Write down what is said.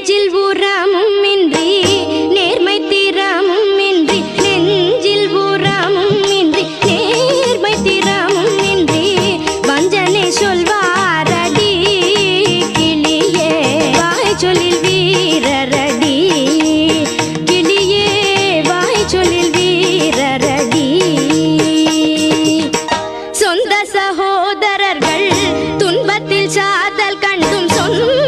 நெஞ்சில் உரமும் இன்றி நேர்மை திறமும் இன்றி நெஞ்சில் உரமும் இன்றி நேர்மை திறமும் இன்றி வஞ்சனை சொல்வாரடி கிளியே வாய் சொல்லில் வீரரடி கிளியே வாய் சொல்லில் வீரரடி. சொந்த சகோதரர்கள் துன்பத்தில் சாதல் கண்டும் சொன்ன